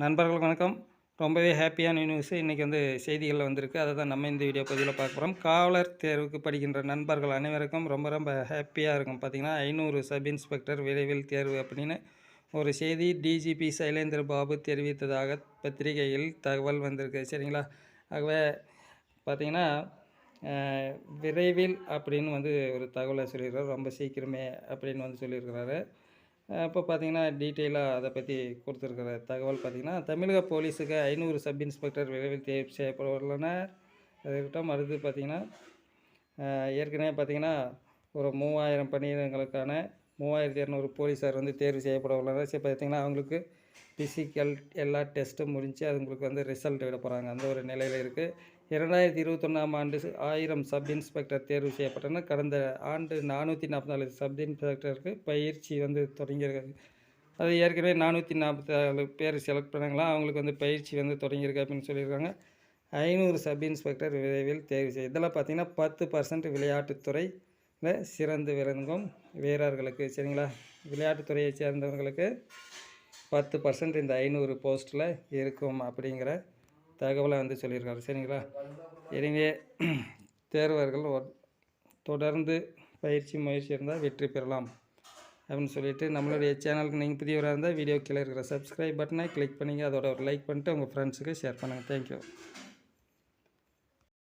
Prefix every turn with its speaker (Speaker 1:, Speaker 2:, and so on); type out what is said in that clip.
Speaker 1: நண்பர்கள் வணக்கம். ரொம்பவே ஹாப்பியான நியூஸ் இன்றைக்கி வந்து செய்திகளில் வந்திருக்கு. அதை தான் நம்ம இந்த வீடியோ பதிவில் பார்க்க போகிறோம் காவலர் தேர்வுக்கு படிக்கின்ற நண்பர்கள் அனைவருக்கும் ரொம்ப ரொம்ப ஹாப்பியாக இருக்கும். பார்த்திங்கன்னா ஐநூறு சப் இன்ஸ்பெக்டர் விரைவில் தேர்வு அப்படின்னு ஒரு செய்தி டிஜிபி சைலேந்திர பாபு தெரிவித்ததாக பத்திரிகையில் தகவல் வந்திருக்கு. சரிங்களா? ஆகவே பார்த்திங்கன்னா விரைவில் அப்படின்னு வந்து ஒரு தகவலை சொல்லியிருக்காரு ரொம்ப சீக்கிரமே அப்படின்னு வந்து சொல்லியிருக்கிறாரு. இப்போ பார்த்தீங்கன்னா டீட்டெயிலாக அதை பற்றி கொடுத்துருக்குற தகவல் பார்த்தீங்கன்னா தமிழக போலீஸுக்கு ஐநூறு சப் இன்ஸ்பெக்டர் விரைவில் தேர்வு செய்யப்பட உள்ளனர் அதுக்கிட்ட அடுத்து பார்த்திங்கன்னா ஏற்கனவே பார்த்திங்கன்னா ஒரு மூவாயிரம் பணியிடங்களுக்கான மூவாயிரத்தி இரநூறு போலீஸார் வந்து தேர்வு செய்யப்பட உள்ளனர் சரி பார்த்தீங்கன்னா அவங்களுக்கு ஃபிசிக்கல் எல்லா டெஸ்ட்டும் முடிஞ்சு அவங்களுக்கு வந்து ரிசல்ட் விட போகிறாங்க அந்த ஒரு நிலையில் இருக்குது இரண்டாயிரத்தி இருபத்தொன்னாம் ஆண்டு ஆயிரம் சப் இன்ஸ்பெக்டர் தேர்வு செய்யப்பட்டனர் கடந்த ஆண்டு நானூற்றி நாற்பத்தி சப் இன்ஸ்பெக்டருக்கு பயிற்சி வந்து தொடங்கியிருக்காரு. அது ஏற்கனவே நானூற்றி நாற்பத்தாலு பேர் செலக்ட் பண்ணாங்களா அவங்களுக்கு வந்து பயிற்சி வந்து தொடங்கியிருக்கு அப்படின்னு சொல்லியிருக்காங்க. ஐநூறு சப் இன்ஸ்பெக்டர் விரைவில் தேர்வு செய்ய இதெல்லாம் பார்த்தீங்கன்னா பத்து பர்சன்ட் விளையாட்டுத்துறையில் சிறந்து விளங்கும் வீரர்களுக்கு சரிங்களா? விளையாட்டுத்துறையை சேர்ந்தவர்களுக்கு பத்து பர்சன்ட் இந்த ஐநூறு போஸ்ட்டில் இருக்கும் அப்படிங்கிற தகவலை வந்து சொல்லியிருக்காரு. சரிங்களா? எனவே தேர்வர்கள் தொடர்ந்து பயிற்சி முயற்சி இருந்தால் வெற்றி பெறலாம் அப்படின்னு சொல்லிட்டு நம்மளுடைய சேனலுக்கு நீங்கள் புதியவராக இருந்தால் வீடியோ கீழே இருக்கிற சப்ஸ்கிரைப் பட்டனை கிளிக் பண்ணிங்க. அதோட ஒரு லைக் பண்ணிட்டு உங்கள் ஃப்ரெண்ட்ஸுக்கு ஷேர் பண்ணுங்கள் தேங்க்யூ